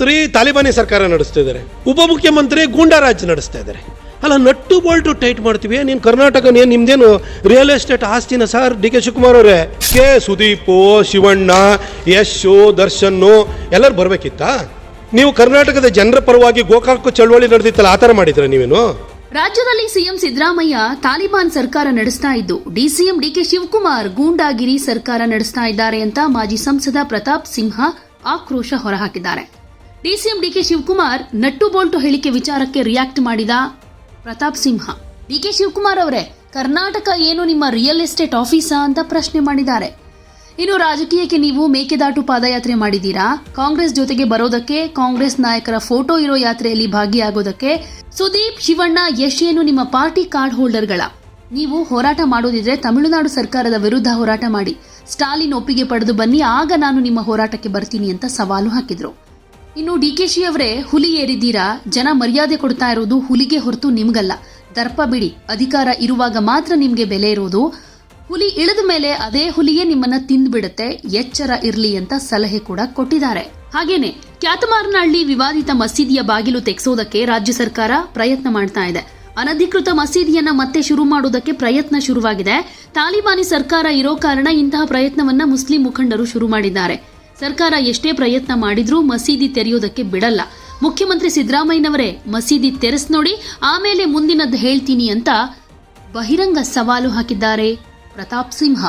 ಮುಖ್ಯಮಂತ್ರಿ ತಾಲಿಬಾನಿ ಸರ್ಕಾರ ನಡೆಸ್ತಾ ಇದ್ದಾರೆ. ಉಪಮುಖ್ಯಮಂತ್ರಿ ಗೂಂಡಾರಾಜ್ ನಡೆಸ್ತಾ ಇದ್ದಾರೆ. ಅಲ್ಲ, ನಟ್ಟು ಬೋಲ್ಟು ಟೈಟ್ ಮಾಡ್ತೀವಿ. ನೀನು ಕರ್ನಾಟಕ ನಿಮ್ದೇನು ರಿಯಲ್ ಎಸ್ಟೇಟ್ ಆಸ್ತಿನ ಸರ್? ಡಿ ಕೆ ಶಿವಕುಮಾರ್ ಅವರೇ, ಕೆ ಸುದೀಪು ಶಿವಣ್ಣ ಯಶು ದರ್ಶನ್ ಎಲ್ಲರೂ ಬರಬೇಕಿತ್ತಾ? ನೀವು ಕರ್ನಾಟಕದ ಜನರ ಪರವಾಗಿ ಗೋಕಾಕ್ ಚಳವಳಿ ನಡೆದಿತ್ತಲ್ಲ, ಆ ಥರ ಮಾಡಿದ್ರ ನೀವೇನು? ರಾಜ್ಯದಲ್ಲಿ ಸಿಎಂ ಸಿದ್ದರಾಮಯ್ಯ ತಾಲಿಬಾನ್ ಸರ್ಕಾರ ನಡೆಸ್ತಾ ಇದ್ದು ಡಿಸಿಎಂ ಡಿಕೆ ಶಿವಕುಮಾರ್ ಗೂಂಡಾಗಿರಿ ಸರ್ಕಾರ ನಡೆಸ್ತಾ ಇದ್ದಾರೆ ಅಂತ ಮಾಜಿ ಸಂಸದ ಪ್ರತಾಪ್ ಸಿಂಹ ಆಕ್ರೋಶ ಹೊರಹಾಕಿದ್ದಾರೆ. DCM DK Shivakumar nut bolt ಹೇಳಿಕೆ ವಿಚಾರಕ್ಕೆ ರಿಯಾಕ್ಟ್ ಮಾಡಿದ ಪ್ರತಾಪ್ ಸಿಂಹ. ಡಿಕೆ ಶಿವಕುಮಾರ್ ಅವರೇ, ಕರ್ನಾಟಕ ಏನು ನಿಮ್ಮ ರಿಯಲ್ ಎಸ್ಟೇಟ್ ಆಫೀಸಾ ಅಂತ ಪ್ರಶ್ನೆ ಮಾಡಿದ್ದಾರೆ. ಇನ್ನು ರಾಜಕೀಯಕ್ಕೆ ನೀವು ಮೇಕೆದಾಟು ಪಾದಯಾತ್ರೆ ಮಾಡಿದ್ದೀರಾ? ಕಾಂಗ್ರೆಸ್ ಜೊತೆಗೆ ಬರೋದಕ್ಕೆ, ಕಾಂಗ್ರೆಸ್ ನಾಯಕರ ಫೋಟೋ ಇರೋ ಯಾತ್ರೆಯಲ್ಲಿ ಭಾಗಿಯಾಗೋದಕ್ಕೆ, ಸುದೀಪ್, ಶಿವಣ್ಣ, ಯಶ್ ಏನು ನಿಮ್ಮ ಪಾರ್ಟಿ ಕಾರ್ಡ್ ಹೋಲ್ಡರ್ಗಳ? ನೀವು ಹೋರಾಟ ಮಾಡೋದಿದ್ರೆ ತಮಿಳುನಾಡು ಸರ್ಕಾರದ ವಿರುದ್ಧ ಹೋರಾಟ ಮಾಡಿ. ಸ್ಟಾಲಿನ್ ಒಪ್ಪಿಗೆ ಪಡೆದು ಬನ್ನಿ, ಆಗ ನಾನು ನಿಮ್ಮ ಹೋರಾಟಕ್ಕೆ ಬರ್ತೀನಿ ಅಂತ ಸವಾಲು ಹಾಕಿದ್ರು. ಇನ್ನು ಡಿಕೆಶಿ ಅವರೇ ಹುಲಿ ಏರಿದ್ದೀರಾ? ಜನ ಮರ್ಯಾದೆ ಕೊಡ್ತಾ ಇರೋದು ಹುಲಿಗೆ ಹೊರತು ನಿಮ್ಗಲ್ಲ. ದರ್ಪ ಬಿಡಿ. ಅಧಿಕಾರ ಇರುವಾಗ ಮಾತ್ರ ನಿಮ್ಗೆ ಬೆಲೆ ಇರೋದು. ಹುಲಿ ಇಳಿದ ಮೇಲೆ ಅದೇ ಹುಲಿಯೇ ನಿಮ್ಮನ್ನ ತಿಂದ್ಬಿಡುತ್ತೆ. ಎಚ್ಚರ ಇರಲಿ ಅಂತ ಸಲಹೆ ಕೂಡ ಕೊಟ್ಟಿದ್ದಾರೆ. ಹಾಗೇನೆ, ಕ್ಯಾತಮಾರನಹಳ್ಳಿ ವಿವಾದಿತ ಮಸೀದಿಯ ಬಾಗಿಲು ತೆಗೆಸೋದಕ್ಕೆ ರಾಜ್ಯ ಸರ್ಕಾರ ಪ್ರಯತ್ನ ಮಾಡ್ತಾ ಇದೆ. ಅನಧಿಕೃತ ಮಸೀದಿಯನ್ನ ಮತ್ತೆ ಶುರು ಮಾಡೋದಕ್ಕೆ ಪ್ರಯತ್ನ ಶುರುವಾಗಿದೆ. ತಾಲಿಬಾನಿ ಸರ್ಕಾರ ಇರೋ ಕಾರಣ ಇಂತಹ ಪ್ರಯತ್ನವನ್ನ ಮುಸ್ಲಿಂ ಮುಖಂಡರು ಶುರು ಮಾಡಿದ್ದಾರೆ. ಸರ್ಕಾರ ಎಷ್ಟೇ ಪ್ರಯತ್ನ ಮಾಡಿದ್ರೂ ಮಸೀದಿ ತೆರೆಯೋದಕ್ಕೆ ಬಿಡಲ್ಲ. ಮುಖ್ಯಮಂತ್ರಿ ಸಿದ್ದರಾಮಯ್ಯನವರೇ, ಮಸೀದಿ ತೆರೆಸ್ ನೋಡಿ, ಆಮೇಲೆ ಮುಂದಿನದ್ದು ಹೇಳ್ತೀನಿ ಅಂತ ಬಹಿರಂಗ ಸವಾಲು ಹಾಕಿದ್ದಾರೆ ಪ್ರತಾಪ್ ಸಿಂಹ.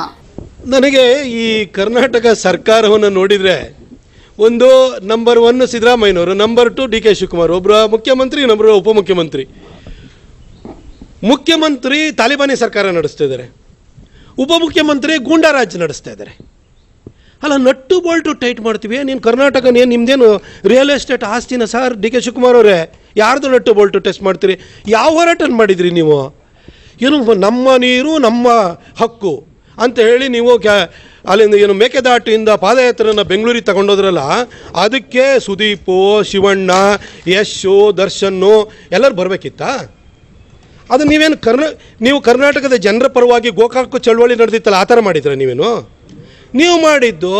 ನನಗೆ ಈ ಕರ್ನಾಟಕ ಸರ್ಕಾರವನ್ನು ನೋಡಿದರೆ ಒಂದು ನಂಬರ್ ಒನ್ ಸಿದ್ದರಾಮಯ್ಯನವರು number two D K Shivakumar ಒಬ್ಬರ ಮುಖ್ಯಮಂತ್ರಿ ಇನ್ನೊಬ್ಬರು ಉಪಮುಖ್ಯಮಂತ್ರಿ. ಮುಖ್ಯಮಂತ್ರಿ ತಾಲಿಬಾನಿ ಸರ್ಕಾರ ನಡೆಸ್ತಾ ಇದ್ದಾರೆ. ಉಪಮುಖ್ಯಮಂತ್ರಿ ಗೂಂಡಾರಾಜ್ ನಡೆಸ್ತಾ ಇದ್ದಾರೆ. ಅಲ್ಲ, ನಟ್ಟು ಬೋಲ್ಟು ಟೈಟ್ ಮಾಡ್ತೀವಿ. ನೀನು ಕರ್ನಾಟಕ ಏನು ನಿಮ್ದೇನು ರಿಯಲ್ ಎಸ್ಟೇಟ್ ಆಸ್ತಿನ ಸರ್, ಡಿ ಕೆ ಶಿವಕುಮಾರ್ ಅವರೇ? ಯಾರ್ದು ನಟ್ಟು ಬೋಲ್ಟು ಟೆಸ್ಟ್ ಮಾಡ್ತೀರಿ? ಯಾವ ಹೋರಾಟನ ಮಾಡಿದ್ರಿ ನೀವು? ಏನು ನಮ್ಮ ನೀರು, ನಮ್ಮ ಹಕ್ಕು ಅಂತ ಹೇಳಿ ನೀವು ಕ್ಯಾ ಅಲ್ಲಿಂದ ಏನು ಮೇಕೆದಾಟಿಯಿಂದ ಪಾದಯಾತ್ರೆಯನ್ನು ಬೆಂಗಳೂರಿಗೆ ತಗೊಂಡೋದ್ರಲ್ಲ, ಅದಕ್ಕೆ ಸುದೀಪು, ಶಿವಣ್ಣ, ಯಶು, ದರ್ಶನ್ನು ಎಲ್ಲರೂ ಬರಬೇಕಿತ್ತಾ? ಅದು ನೀವೇನು ಕರ್ನಾ ನೀವು ಕರ್ನಾಟಕದ ಜನರ ಪರವಾಗಿ ಗೋಕಾಕು ಚಳವಳಿ ನಡೆದಿತ್ತಲ್ಲ, ಆ ಥರ ಮಾಡಿದ್ರೆ ನೀವೇನು? ನೀವು ಮಾಡಿದ್ದು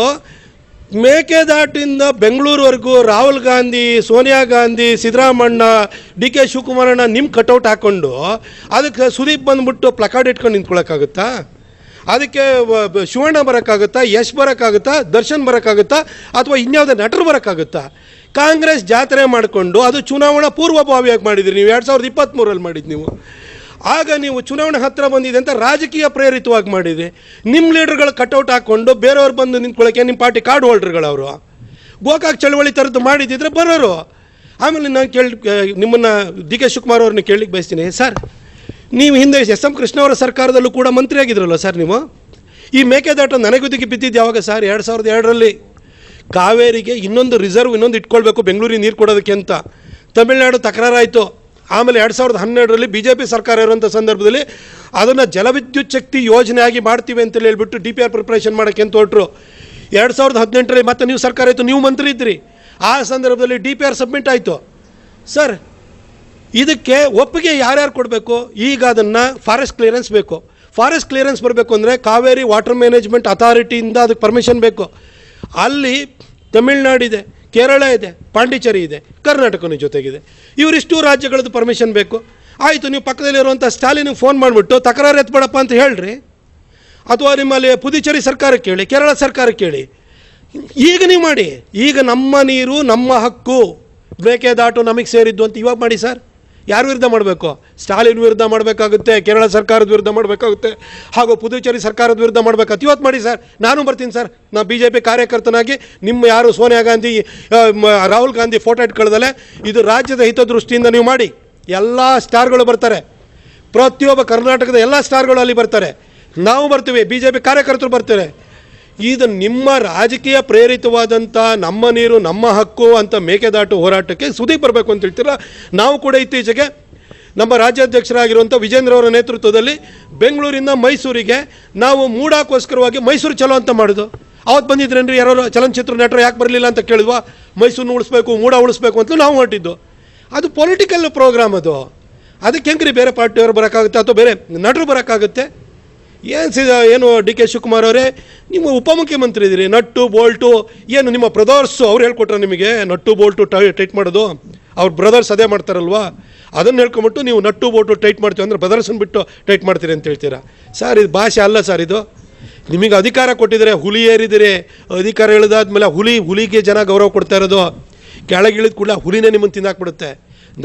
ಮೇಕೆದಾಟಿಂದ ಬೆಂಗಳೂರುವರೆಗೂ ರಾಹುಲ್ ಗಾಂಧಿ, ಸೋನಿಯಾ ಗಾಂಧಿ ಸಿದ್ದರಾಮಣ್ಣ ಡಿ ಕೆ ಶಿವಕುಮಾರಣ್ಣ ನಿಮ್ಮ ಕಟೌಟ್ ಹಾಕ್ಕೊಂಡು ಅದಕ್ಕೆ ಸುದೀಪ್ ಬಂದ್ಬಿಟ್ಟು ಪ್ಲಕಾರ್ಡ್ ಇಟ್ಕೊಂಡು ನಿಂತ್ಕೊಳ್ಳೋಕ್ಕಾಗುತ್ತಾ ಅದಕ್ಕೆ ಶಿವಣ್ಣ ಬರೋಕ್ಕಾಗುತ್ತಾ? ಯಶ್ ಬರೋಕ್ಕಾಗುತ್ತಾ? ದರ್ಶನ್ ಬರೋಕ್ಕಾಗುತ್ತಾ? ಅಥವಾ ಇನ್ಯಾವುದೇ ನಟರು ಬರೋಕ್ಕಾಗುತ್ತಾ? ಕಾಂಗ್ರೆಸ್ ಜಾತ್ರೆ ಮಾಡಿಕೊಂಡು ಅದು ಚುನಾವಣಾ ಪೂರ್ವಭಾವಿಯಾಗಿ ಮಾಡಿದ್ರಿ ನೀವು, ಎರಡು ಸಾವಿರದ ಇಪ್ಪತ್ತ್ಮೂರಲ್ಲಿ ಮಾಡಿದ್ದು ನೀವು. ಆಗ ನೀವು ಚುನಾವಣೆ ಹತ್ತಿರ ಬಂದಿದೆ ಅಂತ ರಾಜಕೀಯ ಪ್ರೇರಿತವಾಗಿ ಮಾಡಿದೆ. ನಿಮ್ಮ ಲೀಡರ್ಗಳು ಕಟೌಟ್ ಹಾಕ್ಕೊಂಡು ಬೇರೆಯವ್ರು ಬಂದು ನಿಂತ್ಕೊಳ್ಳೋಕೆ ನಿಮ್ಮ ಪಾರ್ಟಿ ಕಾರ್ಡ್ ಹೋಲ್ಡರ್ಗಳವರು. ಗೋಕಾಕ್ ಚಳವಳಿ ಥರದ್ದು ಮಾಡಿದ್ದಿದ್ರೆ ಬರೋರು. ಆಮೇಲೆ ನಾನು ಕೇಳಿ, ನಿಮ್ಮನ್ನು ಡಿ ಕೆ ಶಿವಕುಮಾರ್ ಅವ್ರನ್ನ ಕೇಳಲಿಕ್ಕೆ ಬಯಸ್ತೀನಿ. ಸರ್, ನೀವು ಹಿಂದೆ ಎಸ್ ಎಂ ಕೃಷ್ಣ ಅವರ ಸರ್ಕಾರದಲ್ಲೂ ಕೂಡ ಮಂತ್ರಿ ಆಗಿದ್ರಲ್ಲ ಸರ್ ನೀವು? ಈ ಮೇಕೆದಾಟು ನನಗುದಿಗೆ ಬಿದ್ದಿದ್ದು ಯಾವಾಗ ಸರ್? ಎರಡು ಸಾವಿರದ ಎರಡರಲ್ಲಿ. ಕಾವೇರಿಗೆ ಇನ್ನೊಂದು ರಿಸರ್ವ್ ಇನ್ನೊಂದು ಇಟ್ಕೊಳ್ಬೇಕು, ಬೆಂಗಳೂರಿಗೆ ನೀರು ಕೊಡೋದಕ್ಕೆ ಅಂತ. ತಮಿಳುನಾಡು ತಕರಾರಾಯಿತು. ಆಮೇಲೆ ಎರಡು ಸಾವಿರದ ಹನ್ನೆರಡರಲ್ಲಿ ಬಿ ಜೆ ಪಿ ಸರ್ಕಾರ ಇರುವಂಥ ಸಂದರ್ಭದಲ್ಲಿ ಅದನ್ನು ಜಲವಿದ್ಯುತ್ ಶಕ್ತಿ ಯೋಜನೆಯಾಗಿ ಮಾಡ್ತೀವಿ ಅಂತೇಳಿ ಹೇಳ್ಬಿಟ್ಟು ಡಿ ಪಿ ಆರ್ ಪ್ರಿಪ್ರೇಷನ್ ಮಾಡೋಕ್ಕೆ ಅಂತ ಹೊರಟ್ರು? ಎರಡು ಸಾವಿರದ ಹದಿನೆಂಟರಲ್ಲಿ ಮತ್ತೆ ನೀವು ಸರ್ಕಾರ ಇತ್ತು, ನೀವು ಮಂತ್ರಿ ಇದ್ದಿರಿ ಆ ಸಂದರ್ಭದಲ್ಲಿ ಡಿ ಪಿ ಆರ್ ಸಬ್ಮಿಟ್ ಆಯಿತು. ಸರ್ ಇದಕ್ಕೆ ಒಪ್ಪಿಗೆ ಯಾರ್ಯಾರು ಕೊಡಬೇಕು? ಈಗ ಅದನ್ನು ಫಾರೆಸ್ಟ್ ಕ್ಲಿಯರೆನ್ಸ್ ಬೇಕು. ಫಾರೆಸ್ಟ್ ಕ್ಲಿಯರೆನ್ಸ್ ಬರಬೇಕು ಅಂದರೆ ಕಾವೇರಿ ವಾಟರ್ ಮ್ಯಾನೇಜ್ಮೆಂಟ್ ಅಥಾರಿಟಿಯಿಂದ ಅದಕ್ಕೆ ಪರ್ಮಿಷನ್ ಬೇಕು. ಅಲ್ಲಿ ತಮಿಳ್ನಾಡಿದೆ. ಕೇರಳ ಇದೆ, ಪಾಂಡಿಚೇರಿ ಇದೆ, ಕರ್ನಾಟಕನೂ ಜೊತೆಗಿದೆ. ಇವರಿಷ್ಟು ರಾಜ್ಯಗಳದ್ದು ಪರ್ಮಿಷನ್ ಬೇಕು. ಆಯಿತು, ನೀವು ಪಕ್ಕದಲ್ಲಿರುವಂಥ ಸ್ಟಾಲಿನಿಗೆ ಫೋನ್ ಮಾಡಿಬಿಟ್ಟು ತಕರಾರು ಎತ್ಬೇಡಪ್ಪ ಅಂತ ಹೇಳ್ರಿ. ಅಥವಾ ನಿಮ್ಮಲ್ಲಿ ಪುದುಚೇರಿ ಸರ್ಕಾರಕ್ಕೆ ಕೇಳಿ, ಕೇರಳ ಸರ್ಕಾರಕ್ಕೆ ಕೇಳಿ. ಈಗ ನೀವು ಮಾಡಿ. ಈಗ ನಮ್ಮ ನೀರು, ನಮ್ಮ ಹಕ್ಕು ಮೇಕೆದಾಟು ನಮಗೆ ಸೇರಿದ್ದು ಅಂತ ಇವಾಗ ಮಾಡಿ ಸರ್. ಯಾರ ವಿರುದ್ಧ ಮಾಡಬೇಕು? ಸ್ಟಾಲಿನ್ ವಿರುದ್ಧ ಮಾಡಬೇಕಾಗುತ್ತೆ, ಕೇರಳ ಸರ್ಕಾರದ ವಿರುದ್ಧ ಮಾಡಬೇಕಾಗುತ್ತೆ, ಹಾಗೂ ಪುದುಚೇರಿ ಸರ್ಕಾರದ ವಿರುದ್ಧ ಮಾಡಬೇಕಾಗುತ್ತೆ. ಇವತ್ತು ಮಾಡಿ ಸರ್, ನಾನು ಬರ್ತೀನಿ ಸರ್. ನಾ ಬಿ ಜೆ ಪಿ ಕಾರ್ಯಕರ್ತನಾಗಿ ನಿಮ್ಮ ಯಾರು ಸೋನಿಯಾ ಗಾಂಧಿ ರಾಹುಲ್ ಗಾಂಧಿ ಫೋಟೋ ಇಟ್ಕೊಳ್ದಲೆ ಇದು ರಾಜ್ಯದ ಹಿತದೃಷ್ಟಿಯಿಂದ ನೀವು ಮಾಡಿ. ಎಲ್ಲ ಸ್ಟಾರ್ಗಳು ಬರ್ತಾರೆ. ಪ್ರತಿಯೊಬ್ಬ ಕರ್ನಾಟಕದ ಎಲ್ಲ ಸ್ಟಾರ್ಗಳು ಅಲ್ಲಿ ಬರ್ತಾರೆ. ನಾವು ಬರ್ತೀವಿ ಬಿ ಜೆ ಪಿ ಕಾರ್ಯಕರ್ತರು ಬರ್ತಾರೆ. ಇದು ನಿಮ್ಮ ರಾಜಕೀಯ ಪ್ರೇರಿತವಾದಂಥ ನಮ್ಮ ನೀರು, ನಮ್ಮ ಹಕ್ಕು ಅಂತ ಮೇಕೆದಾಟು ಹೋರಾಟಕ್ಕೆ ಸುದೀಪ್ ಬರಬೇಕು ಅಂತ ಹೇಳ್ತೀರಾ? ನಾವು ಕೂಡ ಇತ್ತೀಚೆಗೆ ನಮ್ಮ ರಾಜ್ಯಾಧ್ಯಕ್ಷರಾಗಿರುವಂಥ ವಿಜೇಂದ್ರ ಅವರ ನೇತೃತ್ವದಲ್ಲಿ ಬೆಂಗಳೂರಿಂದ ಮೈಸೂರಿಗೆ ನಾವು ಮೂಡಾಕೋಸ್ಕರವಾಗಿ ಮೈಸೂರು ಚಲೋ ಅಂತ ಮಾಡೋದು. ಅವತ್ತು ಬಂದಿದ್ರೇನ್ರಿ ಯಾರೋ ಚಲನಚಿತ್ರ ನಟರು ಯಾಕೆ ಬರಲಿಲ್ಲ ಅಂತ ಕೇಳಿದ್ವಾ? ಮೈಸೂರನ್ನ ಉಳಿಸ್ಬೇಕು, ಮೂಡ ಉಳಿಸ್ಬೇಕು ಅಂತ ನಾವು ಹೊರಟಿದ್ದು. ಅದು ಪೊಲಿಟಿಕಲ್ ಪ್ರೋಗ್ರಾಮ್ ಅದು. ಅದಕ್ಕೆ ಹೆಂಗ್ರಿ ಬೇರೆ ಪಾರ್ಟಿಯವರು ಬರೋಕ್ಕಾಗುತ್ತೆ ಅಥವಾ ಬೇರೆ ನಟರು ಬರೋಕ್ಕಾಗುತ್ತೆ? ಏನು ಸಿದ ಏನು ಡಿ ಕೆ ಶಿವಕುಮಾರ್ ಅವರೇ? ನಿಮ್ಮ ಉಪಮುಖ್ಯಮಂತ್ರಿ ಇದ್ದೀರಿ, ನಟ್ಟು, ಬೋಲ್ಟು, ಏನು ನಿಮ್ಮ ಬ್ರದರ್ಸು ಅವ್ರು ಹೇಳ್ಕೊಟ್ರ ನಿಮಗೆ ನಟ್ಟು, ಬೋಲ್ಟು ಟೈಟ್ ಮಾಡೋದು? ಅವ್ರ ಬ್ರದರ್ಸ್ ಅದೇ ಮಾಡ್ತಾರಲ್ವಾ? ಅದನ್ನು ಹೇಳ್ಕೊಂಬಿಟ್ಟು ನೀವು ನಟ್ಟು, ಬೋಲ್ಟು ಟೈಟ್ ಮಾಡ್ತೀವಿ ಅಂದರೆ ಬ್ರದರ್ಸನ್ನು ಬಿಟ್ಟು ಟೈಟ್ ಮಾಡ್ತೀರಿ ಅಂತ ಹೇಳ್ತೀರಾ? ಸರ್, ಇದು ಭಾಷೆ ಅಲ್ಲ ಸರ್ ಇದು. ನಿಮಗೆ ಅಧಿಕಾರ ಕೊಟ್ಟಿದ್ದಾರೆ ಹುಲಿ ಏರಿದಿರಿ. ಅಧಿಕಾರ ಇಳಿದಾದ್ಮೇಲೆ ಹುಲಿ, ಹುಲಿಗೆ ಜನ ಗೌರವ ಕೊಡ್ತಾ ಇರೋದು. ಕೆಳಗಿಳಿದ ಕೂಡ ಹುಲಿನೇ ನಿಮ್ಮನ್ನು ತಿಂದಾಕ್ಬಿಡುತ್ತೆ.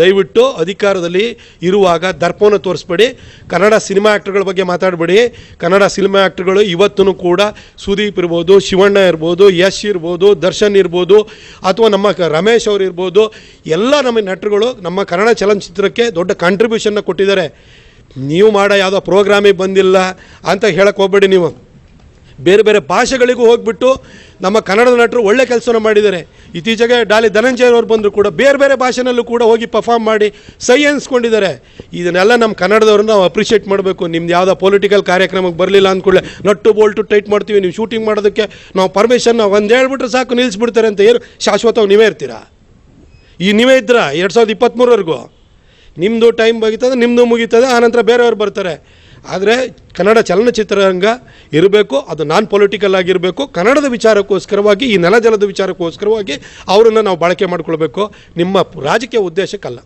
ದಯವಿಟ್ಟು ಅಧಿಕಾರದಲ್ಲಿ ಇರುವಾಗ ದರ್ಪವನ್ನು ತೋರಿಸ್ಬೇಡಿ. ಕನ್ನಡ ಸಿನಿಮಾ ಆ್ಯಕ್ಟ್ರ್ಗಳ ಬಗ್ಗೆ ಮಾತಾಡಬೇಡಿ. ಕನ್ನಡ ಸಿನಿಮಾ ಆ್ಯಕ್ಟ್ರ್ಗಳು ಇವತ್ತೂ ಕೂಡ ಸುದೀಪ್ ಇರ್ಬೋದು, ಶಿವಣ್ಣ ಇರ್ಬೋದು, ಯಶ್ ಇರ್ಬೋದು, ದರ್ಶನ್ ಇರ್ಬೋದು, ಅಥವಾ ನಮ್ಮ ರಮೇಶ್ ಅವರು ಇರ್ಬೋದು, ಎಲ್ಲ ನಮ್ಮ ನಟರುಗಳು ನಮ್ಮ ಕನ್ನಡ ಚಲನಚಿತ್ರಕ್ಕೆ ದೊಡ್ಡ ಕಾಂಟ್ರಿಬ್ಯೂಷನ್ನ ಕೊಟ್ಟಿದ್ದಾರೆ. ನೀವು ಮಾಡೋ ಯಾವುದೋ ಪ್ರೋಗ್ರಾಮಿಗೆ ಬಂದಿಲ್ಲ ಅಂತ ಹೇಳಕ್ಕೆ ಹೋಗ್ಬೇಡಿ ನೀವು. ಬೇರೆ ಬೇರೆ ಭಾಷೆಗಳಿಗೂ ಹೋಗ್ಬಿಟ್ಟು ನಮ್ಮ ಕನ್ನಡ ನಟರು ಒಳ್ಳೆ ಕೆಲಸನ ಮಾಡಿದ್ದಾರೆ. ಇತ್ತೀಚೆಗೆ ಡಾಲಿ ಧನಂಜಯ ಅವರು ಬಂದರು ಕೂಡ ಬೇರೆ ಬೇರೆ ಭಾಷೆನಲ್ಲೂ ಕೂಡ ಹೋಗಿ ಪರ್ಫಾರ್ಮ್ ಮಾಡಿ ಸೈ ಅನ್ಸ್ಕೊಂಡಿದ್ದಾರೆ ಇದನ್ನೆಲ್ಲ ನಮ್ಮ ಕನ್ನಡದವ್ರನ್ನ ನಾವು ಅಪ್ರಿಷಿಯೇಟ್ ಮಾಡಬೇಕು. ನಿಮ್ದು ಯಾವುದೋ ಪೊಲಿಟಿಕಲ್ ಕಾರ್ಯಕ್ರಮಕ್ಕೆ ಬರಲಿಲ್ಲ ಅಂದ್ಕೊಳ್ಳೆ ನಟ್ಟು ಬೋಲ್ಟು ಟೈಟ್ ಮಾಡ್ತೀವಿ, ನೀವು ಶೂಟಿಂಗ್ ಮಾಡೋದಕ್ಕೆ ನಾವು ಪರ್ಮಿಷನ್ ಒಂದು ಹೇಳ್ಬಿಟ್ರೆ ಸಾಕು ನಿಲ್ಲಿಸ್ಬಿಡ್ತಾರೆ ಅಂತ ಏನು ಶಾಶ್ವತವಾಗಿ ನೀವೇ ಇರ್ತೀರಾ? ಈ ನೀವೇ ಇದ್ದೀರಾ? ಎರಡು ಸಾವಿರದ ಇಪ್ಪತ್ತ್ಮೂರವರೆಗೂ ನಿಮ್ಮದು ಟೈಮ್ ಮುಗೀತದೆ ನಿಮ್ಮದು ಮುಗೀತದೆ, ಆನಂತರ ಬೇರೆಯವ್ರು ಬರ್ತಾರೆ. ಆದರೆ ಕನ್ನಡ ಚಲನಚಿತ್ರರಂಗ ಇರಬೇಕು, ಅದು ನಾನ್ ಪೊಲಿಟಿಕಲ್ ಆಗಿರಬೇಕು, ಕನ್ನಡದ ವಿಚಾರಕ್ಕೋಸ್ಕರವಾಗಿ, ಈ ನೆಲಜಲದ ವಿಚಾರಕ್ಕೋಸ್ಕರವಾಗಿ ಅವರನ್ನು ನಾವು ಬಳಕೆ ಮಾಡಿಕೊಳ್ಬೇಕು. ನಿಮ್ಮ ರಾಜಕೀಯ ಉದ್ದೇಶಕ್ಕಲ್ಲ.